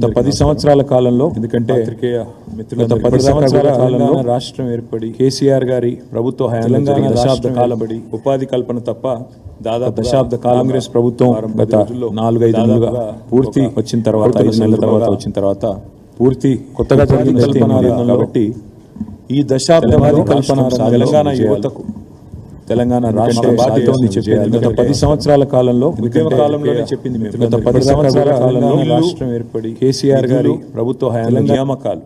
గత పది సంవత్సరాల కాలంలో ఎందుకంటే గత పది సంవత్సరాల కాలంలో రాష్ట్రం ఏర్పడి కేసీఆర్ గారి ప్రభుత్వ హయాంలో తెలంగాణ దశాబ్ద కాలబడి ఉపాధి కల్పన తప్ప దాదాపు దశాబ్ద కాంగ్రెస్ ప్రభుత్వం గత నాలుగైదు పూర్తి వచ్చిన తర్వాత ఐదు నెలల తర్వాత వచ్చిన తర్వాత పూర్తి కొత్తగా జరిగిన కాబట్టి ఈ దశాబ్ద కల్పన తెలంగాణ యువతకు తెలంగాణ రాష్ట్ర బాధ్యత ఉంది చెప్పేది. గత పది సంవత్సరాల కాలంలో ఉద్యమ కాలంలోనే చెప్పింది మేము. గత పది సంవత్సరాల కాలంలో రాష్ట్రం ఏర్పడి కేసీఆర్ గారి ప్రభుత్వ హయాంలో నియామకాలు.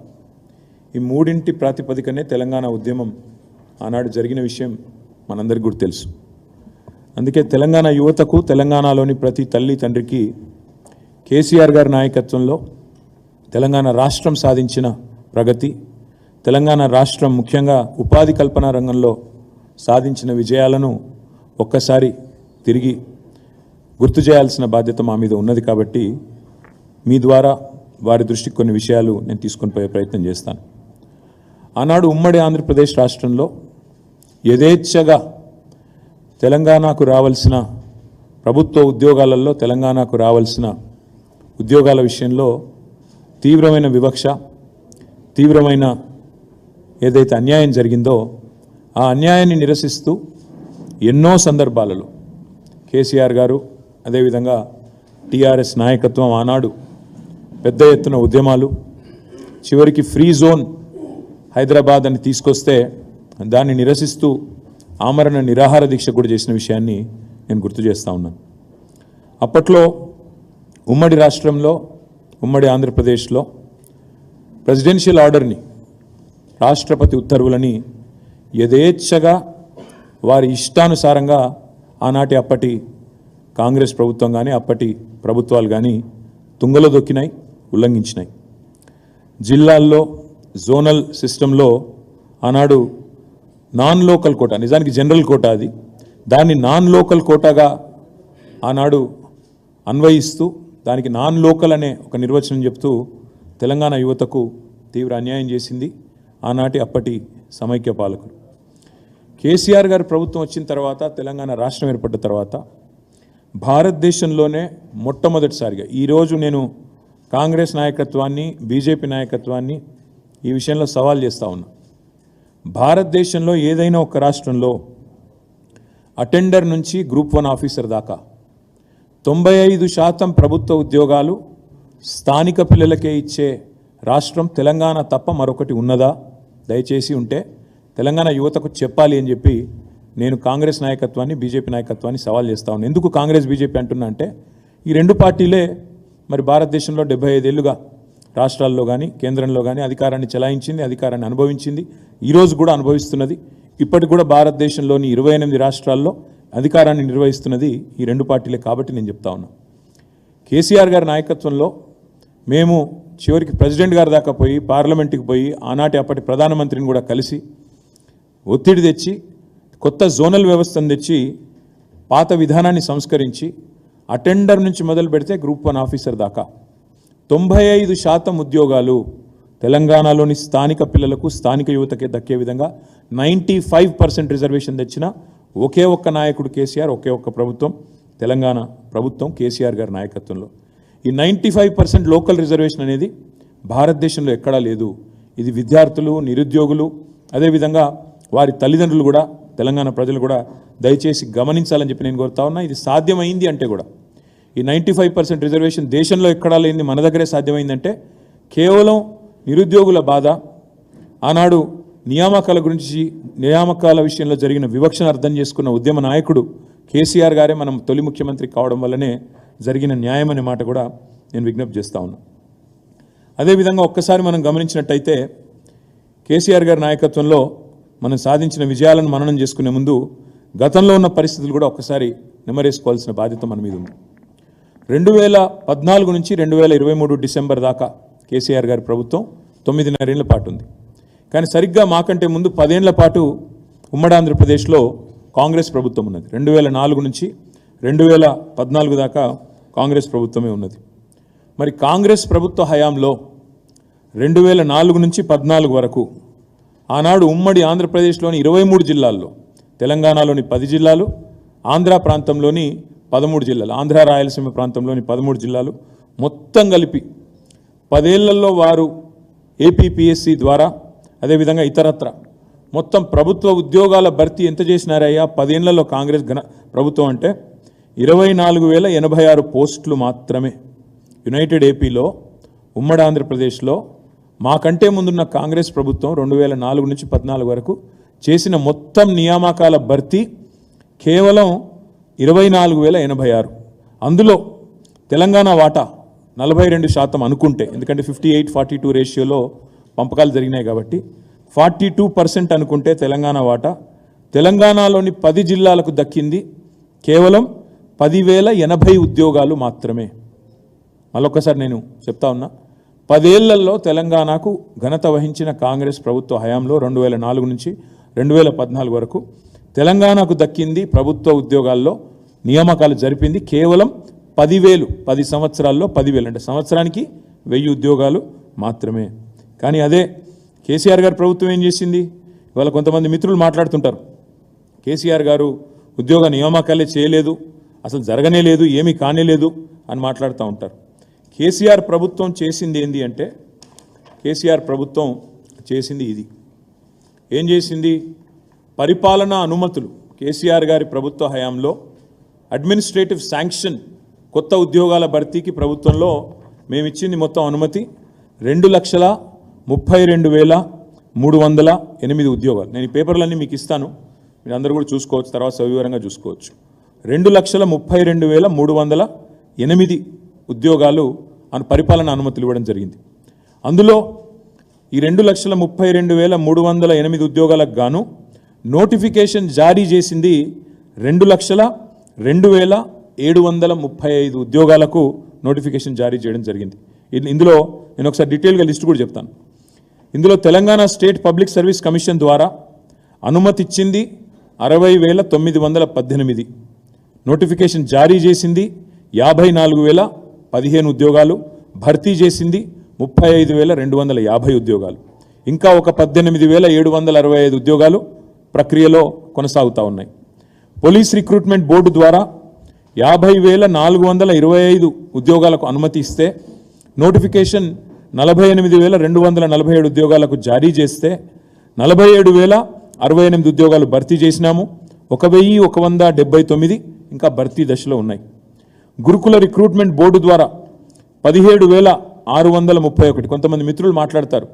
ఈ మూడింటి ప్రాతిపదికనే తెలంగాణ ఉద్యమం ఆనాడు జరిగిన విషయం మనందరికీ కూడా తెలుసు. అందుకే తెలంగాణ యువతకు తెలంగాణలోని ప్రతి తల్లి తండ్రికి కేసీఆర్ గారి నాయకత్వంలో తెలంగాణ రాష్ట్రం సాధించిన ప్రగతి తెలంగాణ రాష్ట్రం ముఖ్యంగా ఉపాధి కల్పన రంగంలో సాధించిన విజయాలను ఒక్కసారి తిరిగి గుర్తు చేయాల్సిన బాధ్యత మా మీద ఉన్నది కాబట్టి మీ ద్వారా వారి దృష్టికి కొన్ని విషయాలు నేను తీసుకొని పోయే ప్రయత్నం చేస్తాను. ఆనాడు ఉమ్మడి ఆంధ్రప్రదేశ్ రాష్ట్రంలో యథేచ్ఛగా తెలంగాణకు రావాల్సిన ప్రభుత్వ ఉద్యోగాలలో తెలంగాణకు రావాల్సిన ఉద్యోగాల విషయంలో తీవ్రమైన వివక్ష తీవ్రమైన ఏదైతే అన్యాయం జరిగిందో ఆ అన్యాయాన్ని నిరసిస్తూ ఎన్నో సందర్భాలలో కేసీఆర్ గారు అదేవిధంగా టీఆర్ఎస్ నాయకత్వం ఆనాడు పెద్ద ఎత్తున ఉద్యమాలు చివరికి ఫ్రీ జోన్ హైదరాబాద్ అని తీసుకొస్తే దాన్ని నిరసిస్తూ ఆమరణ నిరాహార దీక్ష కూడా చేసిన విషయాన్ని నేను గుర్తు చేస్తా ఉన్నాను. అప్పట్లో ఉమ్మడి రాష్ట్రంలో ఉమ్మడి ఆంధ్రప్రదేశ్లో ప్రెసిడెన్షియల్ ఆర్డర్ని రాష్ట్రపతి ఉత్తర్వులని యథేచ్ఛగా వారి ఇష్టానుసారంగా ఆనాటి అప్పటి కాంగ్రెస్ ప్రభుత్వం కానీ అప్పటి ప్రభుత్వాలు కానీ తుంగలో దొక్కినాయి ఉల్లంఘించినాయి. జిల్లాల్లో జోనల్ సిస్టంలో ఆనాడు నాన్ లోకల్ కోటా నిజానికి జనరల్ కోటా అది. దాన్ని నాన్ లోకల్ కోటాగా ఆనాడు అన్వయిస్తూ దానికి నాన్ లోకల్ అనే ఒక నిర్వచనం చెప్తూ తెలంగాణ యువతకు తీవ్ర అన్యాయం చేసింది ఆనాటి అప్పటి సమైక్య పాలకులు. కేసీఆర్ గారి ప్రభుత్వం వచ్చిన తర్వాత తెలంగాణ రాష్ట్రం ఏర్పడ్డ తర్వాత భారతదేశంలోనే మొట్టమొదటిసారిగా ఈరోజు నేను కాంగ్రెస్ నాయకత్వాన్ని బీజేపీ నాయకత్వాన్ని ఈ విషయంలో సవాల్ చేస్తా ఉన్నా. భారతదేశంలో ఏదైనా ఒక రాష్ట్రంలో అటెండర్ నుంచి గ్రూప్ వన్ ఆఫీసర్ దాకా తొంభై ఐదు శాతం ప్రభుత్వ ఉద్యోగాలు స్థానిక పిల్లలకే ఇచ్చే రాష్ట్రం తెలంగాణ తప్ప మరొకటి ఉన్నదా? దయచేసి ఉంటే తెలంగాణ యువతకు చెప్పాలి అని చెప్పి నేను కాంగ్రెస్ నాయకత్వాన్ని బీజేపీ నాయకత్వాన్ని సవాల్ చేస్తా ఉన్నాను ఎందుకు కాంగ్రెస్ బీజేపీ అంటున్నా అంటే ఈ రెండు పార్టీలే మరి భారతదేశంలో డెబ్బై ఐదేళ్ళుగా రాష్ట్రాల్లో కానీ కేంద్రంలో కానీ అధికారాన్ని చెలాయించింది అధికారాన్ని అనుభవించింది. ఈరోజు కూడా అనుభవిస్తున్నది. ఇప్పటికి కూడా భారతదేశంలోని ఇరవై ఎనిమిది రాష్ట్రాల్లో అధికారాన్ని నిర్వహిస్తున్నది ఈ రెండు పార్టీలే కాబట్టి నేను చెప్తా ఉన్నా. కేసీఆర్ గారి నాయకత్వంలో మేము చివరికి ప్రెసిడెంట్ గారి దాకా పోయి పార్లమెంట్కి పోయి ఆనాటి అప్పటి ప్రధానమంత్రిని కూడా కలిసి ఒత్తిడి తెచ్చి కొత్త జోనల్ వ్యవస్థను తెచ్చి పాత విధానాన్ని సంస్కరించి అటెండర్ నుంచి మొదలు పెడితే గ్రూప్ వన్ ఆఫీసర్ దాకా. తొంభై ఐదు శాతం ఉద్యోగాలు తెలంగాణలోని స్థానిక పిల్లలకు స్థానిక యువతకే దక్కే విధంగా నైంటీ ఫైవ్ పర్సెంట్ రిజర్వేషన్ తెచ్చిన ఒకే ఒక్క నాయకుడు కేసీఆర్ ఒకే ఒక్క ప్రభుత్వం తెలంగాణ ప్రభుత్వం కేసీఆర్ గారి నాయకత్వంలో. ఈ ninety five percent local reservation అనేది భారతదేశంలో ఎక్కడా లేదు. ఇది విద్యార్థులు నిరుద్యోగులు అదేవిధంగా వారి తల్లిదండ్రులు కూడా తెలంగాణ ప్రజలు కూడా దయచేసి గమనించాలని చెప్పి నేను కోరుతా ఉన్నా. ఇది సాధ్యమైంది అంటే కూడా. ఈ నైంటీ ఫైవ్ పర్సెంట్ రిజర్వేషన్ దేశంలో ఎక్కడా లేనిది మన దగ్గరే సాధ్యమైందంటే కేవలం నిరుద్యోగుల బాధ ఆనాడు నియామకాల గురించి నియామకాల విషయంలో జరిగిన వివక్షను అర్థం చేసుకున్న ఉద్యమ నాయకుడు కేసీఆర్ గారే మనం తొలి ముఖ్యమంత్రి కావడం వల్లనే జరిగిన న్యాయం అనే మాట కూడా నేను విజ్ఞప్తి చేస్తా ఉన్నా. అదేవిధంగా ఒక్కసారి మనం గమనించినట్టయితే కేసీఆర్ గారి నాయకత్వంలో మనం సాధించిన విజయాలను మననం చేసుకునే ముందు గతంలో ఉన్న పరిస్థితులు కూడా ఒక్కసారి నెమరేసుకోవాల్సిన బాధ్యత మన మీద ఉంది. రెండు వేల పద్నాలుగు నుంచి రెండు వేల ఇరవై మూడు డిసెంబర్ దాకా కేసీఆర్ గారి ప్రభుత్వం తొమ్మిదిన్నరేళ్ళ పాటు ఉంది. కానీ సరిగ్గా మాకంటే ముందు పదేళ్ళ పాటు ఉమ్మడి ఆంధ్రప్రదేశ్లో కాంగ్రెస్ ప్రభుత్వం ఉన్నది. రెండు వేల నాలుగు నుంచి రెండు వేల పద్నాలుగు దాకా కాంగ్రెస్ ప్రభుత్వమే ఉన్నది. మరి కాంగ్రెస్ ప్రభుత్వ హయాంలో రెండు వేల నాలుగు నుంచి పద్నాలుగు వరకు ఆనాడు ఉమ్మడి ఆంధ్రప్రదేశ్లోని ఇరవై మూడు జిల్లాల్లో తెలంగాణలోని పది జిల్లాలు ఆంధ్ర ప్రాంతంలోని పదమూడు జిల్లాలు ఆంధ్ర రాయలసీమ ప్రాంతంలోని పదమూడు జిల్లాలు మొత్తం కలిపి పదేళ్ళలో వారు ఏపీపీఎస్సి ద్వారా అదేవిధంగా ఇతరత్ర మొత్తం ప్రభుత్వ ఉద్యోగాల భర్తీ ఎంత చేసినారయ్యా పదేళ్ళలో కాంగ్రెస్ ఘన ప్రభుత్వం అంటే ఇరవై నాలుగు వేల ఎనభై ఆరు పోస్టులు మాత్రమే. యునైటెడ్ ఏపీలో ఉమ్మడి ఆంధ్రప్రదేశ్లో మాకంటే ముందున్న కాంగ్రెస్ ప్రభుత్వం రెండు వేల నాలుగు నుంచి పద్నాలుగు వరకు చేసిన మొత్తం నియామకాల భర్తీ కేవలం ఇరవై నాలుగు వేల ఎనభై ఆరు. అందులో తెలంగాణ వాటా నలభై రెండు శాతం అనుకుంటే ఎందుకంటే ఫిఫ్టీ ఎయిట్ ఫార్టీ టూ రేషియోలో పంపకాలు జరిగినాయి కాబట్టి ఫార్టీ టూ పర్సెంట్ అనుకుంటే తెలంగాణ వాటా. తెలంగాణలోని పది జిల్లాలకు దక్కింది కేవలం పదివేల ఎనభై ఉద్యోగాలు మాత్రమే. మళ్ళొక్కసారి నేను చెప్తా ఉన్నా పదేళ్ళలో తెలంగాణకు ఘనత వహించిన కాంగ్రెస్ ప్రభుత్వ హయాంలో రెండు వేల నాలుగు నుంచి రెండు వేల పద్నాలుగు వరకు తెలంగాణకు దక్కింది ప్రభుత్వ ఉద్యోగాల్లో నియామకాలు జరిపింది కేవలం పదివేలు పది సంవత్సరాల్లో పదివేలు. అంటే సంవత్సరానికి వెయ్యి ఉద్యోగాలు మాత్రమే. కానీ అదే కేసీఆర్ గారు ప్రభుత్వం ఏం చేసింది? ఇవాళ కొంతమంది మిత్రులు మాట్లాడుతుంటారు. కేసీఆర్ గారు ఉద్యోగ నియామకాలే చేయలేదు అసలు జరగనే లేదు ఏమీ కానే లేదు అని మాట్లాడుతూ ఉంటారు. కేసీఆర్ ప్రభుత్వం చేసింది ఏంది అంటే కేసీఆర్ ప్రభుత్వం చేసింది ఇది. ఏం చేసింది? పరిపాలనా అనుమతులు. కేసీఆర్ గారి ప్రభుత్వ హయాంలో అడ్మినిస్ట్రేటివ్ శాంక్షన్ కొత్త ఉద్యోగాల భర్తీకి ప్రభుత్వంలో మేము ఇచ్చింది మొత్తం అనుమతి రెండు లక్షల ముప్పై రెండు వేల మూడు వందల ఎనిమిది ఉద్యోగాలు. నేను ఈ పేపర్లన్నీ మీకు ఇస్తాను. మీరు అందరూ కూడా చూసుకోవచ్చు తర్వాత సవివరంగా చూసుకోవచ్చు. రెండు లక్షల ముప్పై రెండు వేల మూడు వందల ఎనిమిది ఉద్యోగాలు అను పరిపాలన అనుమతులు ఇవ్వడం జరిగింది. అందులో ఈ రెండు లక్షల ముప్పై రెండు వేల మూడు వందల ఎనిమిది ఉద్యోగాలకు గాను నోటిఫికేషన్ జారీ చేసింది రెండు లక్షల రెండు వేల ఏడు వందల ముప్పై ఐదు ఉద్యోగాలకు నోటిఫికేషన్ జారీ చేయడం జరిగింది. ఇందులో నేను ఒకసారి డీటెయిల్గా లిస్ట్ కూడా చెప్తాను. ఇందులో Telangana state public service commission ద్వారా అనుమతి ఇచ్చింది అరవై వేల తొమ్మిది వందల పద్దెనిమిది. నోటిఫికేషన్ జారీ చేసింది యాభై నాలుగు వేల పదిహేను ఉద్యోగాలు భర్తీ చేసింది ముప్పై ఐదు వేల రెండు వందల యాభై ఉద్యోగాలు. ఇంకా ఒక పద్దెనిమిది వేల ఏడు వందల అరవై ఐదు ఉద్యోగాలు ప్రక్రియలో కొనసాగుతూ ఉన్నాయి. పోలీస్ రిక్రూట్మెంట్ బోర్డు ద్వారా యాభై వేల నాలుగు వందల ఇరవై ఐదు ఉద్యోగాలకు అనుమతి ఇస్తే నోటిఫికేషన్ నలభై ఎనిమిది వేల రెండు వందల నలభై ఏడు ఉద్యోగాలకు జారీ చేస్తే నలభై ఏడు వేల అరవై ఎనిమిది ఉద్యోగాలు భర్తీ చేసినాము. ఒక వెయ్యి ఒక వంద డెబ్బై తొమ్మిది ఇంకా భర్తీ దశలో ఉన్నాయి. గురుకుల రిక్రూట్మెంట్ బోర్డు ద్వారా పదిహేడు వేల ఆరు వందల ముప్పై ఒకటి. కొంతమంది మిత్రులు మాట్లాడతారు.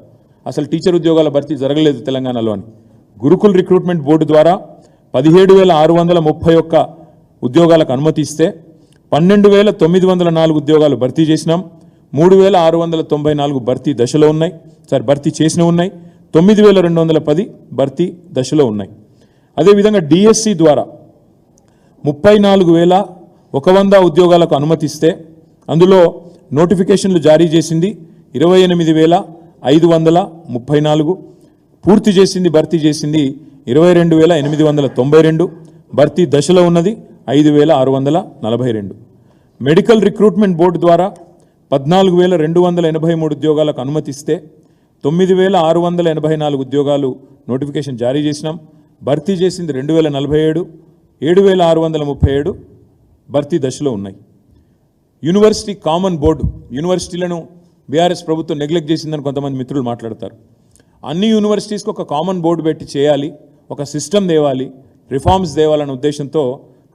అసలు టీచర్ ఉద్యోగాల భర్తీ జరగలేదు తెలంగాణలో అని. గురుకుల రిక్రూట్మెంట్ బోర్డు ద్వారా పదిహేడు వేల ఆరు వందల ముప్పై ఒక్క ఉద్యోగాలకు అనుమతి ఇస్తే పన్నెండు వేల తొమ్మిది వందల నాలుగు ఉద్యోగాలు భర్తీ చేసినాం. మూడు వేల ఆరు వందల తొంభై నాలుగు భర్తీ దశలో ఉన్నాయి. సార్ భర్తీ చేసిన ఉన్నాయి. తొమ్మిది వేల రెండు వందల పది భర్తీ దశలో ఉన్నాయి. అదేవిధంగా డిఎస్సి ద్వారా ముప్పై నాలుగు వేల ఒక వంద ఉద్యోగాలకు అనుమతిస్తే అందులో నోటిఫికేషన్లు జారీ చేసింది ఇరవై ఎనిమిది వేల ఐదు వందల ముప్పై నాలుగు పూర్తి చేసింది భర్తీ చేసింది ఇరవై రెండు వేల ఎనిమిది వందల తొంభై రెండు భర్తీ దశలో ఉన్నది ఐదు వేల ఆరు వందల నలభై రెండు. మెడికల్ రిక్రూట్మెంట్ బోర్డు ద్వారా పద్నాలుగు వేల రెండు వందల ఎనభై మూడు ఉద్యోగాలకు అనుమతిస్తే తొమ్మిది వేల ఆరు వందల ఎనభై నాలుగు ఉద్యోగాలు నోటిఫికేషన్ జారీ చేసినాం. భర్తీ చేసింది రెండు వేల నలభై ఏడు ఏడు వేల ఆరు వందల ముప్పై ఏడు భర్తీ దశలో ఉన్నాయి. యూనివర్సిటీ కామన్ బోర్డు యూనివర్సిటీలను బీఆర్ఎస్ ప్రభుత్వం నెగ్లెక్ట్ చేసిందని కొంతమంది మిత్రులు మాట్లాడతారు. అన్ని యూనివర్సిటీస్కి ఒక కామన్ బోర్డు పెట్టి చేయాలి ఒక సిస్టమ్ తేవాలి రిఫార్మ్స్ తేవాలనే ఉద్దేశంతో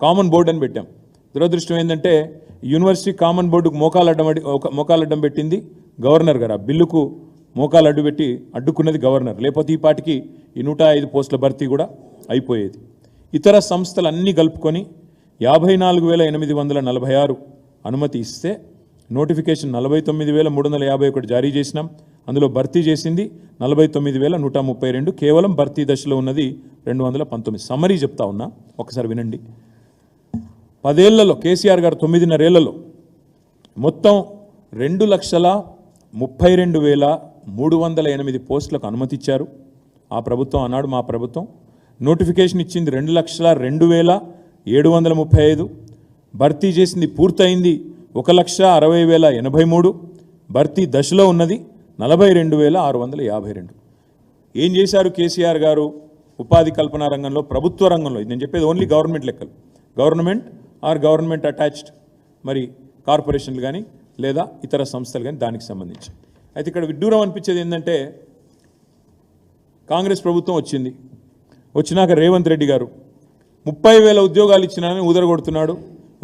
కామన్ బోర్డు అని పెట్టాం. దురదృష్టం ఏంటంటే యూనివర్సిటీ కామన్ బోర్డుకు మోకాలు అడ్డం ఒక మోకాలు అడ్డం పెట్టింది గవర్నర్ గారు. ఆ బిల్లుకు మోకాలు అడ్డు పెట్టి అడ్డుకున్నది గవర్నర్. లేకపోతే ఈ పాటికి ఈ నూట ఐదు పోస్టుల భర్తీ కూడా అయిపోయేది. ఇతర సంస్థలు అన్నీ కలుపుకొని యాభై నాలుగు వేల ఎనిమిది వందల నలభై ఆరు అనుమతి ఇస్తే నోటిఫికేషన్ నలభై తొమ్మిది వేల మూడు వందల యాభై ఒకటి జారీ చేసినాం. అందులో భర్తీ చేసింది నలభై తొమ్మిది వేల నూట ముప్పై రెండు. కేవలం భర్తీ దశలో ఉన్నది రెండు వందల పంతొమ్మిది. సమరీ చెప్తా ఉన్నా ఒకసారి వినండి. పదేళ్ళలో కేసీఆర్ గారు తొమ్మిదిన్నరేళ్ళలో మొత్తం రెండు లక్షల ముప్పై రెండు వేల మూడు వందల ఎనిమిది పోస్టులకు అనుమతి ఇచ్చారు. ఆ ప్రభుత్వం అన్నాడు మా ప్రభుత్వం నోటిఫికేషన్ ఇచ్చింది రెండు లక్షల రెండు వేల ఏడు వందల ముప్పై ఐదు భర్తీ చేసింది పూర్తయింది ఒక లక్ష అరవై వేల ఎనభై మూడు. భర్తీ దశలో ఉన్నది నలభై రెండు వేల ఆరు వందల యాభై రెండు. ఏం చేశారు కేసీఆర్ గారు? ఉపాధి కల్పన రంగంలో ప్రభుత్వ రంగంలో? నేను చెప్పేది ఓన్లీ గవర్నమెంట్ లెక్కలు. గవర్నమెంట్ ఆర్ గవర్నమెంట్ అటాచ్డ్ మరి కార్పొరేషన్లు కానీ లేదా ఇతర సంస్థలు కానీ దానికి సంబంధించి. అయితే ఇక్కడ విడ్డూరం అనిపించేది ఏంటంటే కాంగ్రెస్ ప్రభుత్వం వచ్చింది. వచ్చినాక రేవంత్ రెడ్డి గారు ముప్పై వేల ఉద్యోగాలు ఇచ్చినానని ఊదరగొడుతున్నాడు.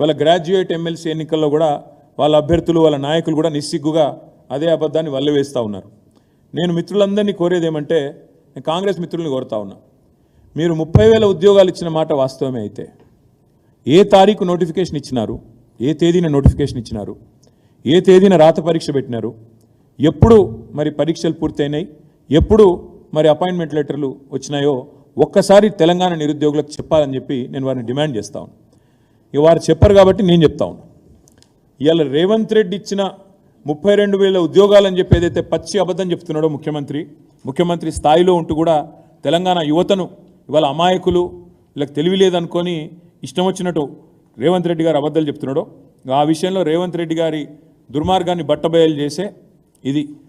వాళ్ళ గ్రాడ్యుయేట్ ఎమ్మెల్సీ ఎన్నికల్లో కూడా వాళ్ళ అభ్యర్థులు వాళ్ళ నాయకులు కూడా నిస్సిగ్గుగా అదే అబద్ధాన్ని వల్లవేస్తూ ఉన్నారు. నేను మిత్రులందరినీ కోరేది ఏమంటే నేను కాంగ్రెస్ మిత్రుల్ని కోరుతా ఉన్నా. మీరు ముప్పై వేల ఉద్యోగాలు ఇచ్చిన మాట వాస్తవమే అయితే. ఏ తారీఖు నోటిఫికేషన్ ఇచ్చినారు? ఏ తేదీన నోటిఫికేషన్ ఇచ్చినారు? ఏ తేదీన రాత పరీక్ష పెట్టినారు? ఎప్పుడు మరి పరీక్షలు పూర్తయినాయి? ఎప్పుడు మరి అపాయింట్మెంట్ లెటర్లు వచ్చినాయో ఒక్కసారి తెలంగాణ నిరుద్యోగులకు చెప్పాలని చెప్పి నేను వారిని డిమాండ్ చేస్తా ఇక వారు చెప్పరు కాబట్టి నేను చెప్తా ఉన్నా. ఇవాళ రేవంత్ రెడ్డి ఇచ్చిన ముప్పై రెండు వేల ఉద్యోగాలని చెప్పి ఏదైతే పచ్చి అబద్ధం చెప్తున్నాడో ముఖ్యమంత్రి ముఖ్యమంత్రి స్థాయిలో ఉంటూ కూడా తెలంగాణ యువతను ఇవాళ అమాయకులు వీళ్ళకి తెలివి లేదనుకొని ఇష్టం వచ్చినట్టు రేవంత్ రెడ్డి గారు అబద్ధాలు చెప్తున్నాడో ఆ విషయంలో రేవంత్ రెడ్డి గారి దుర్మార్గాన్ని బట్టబయలు చేసే ఇది.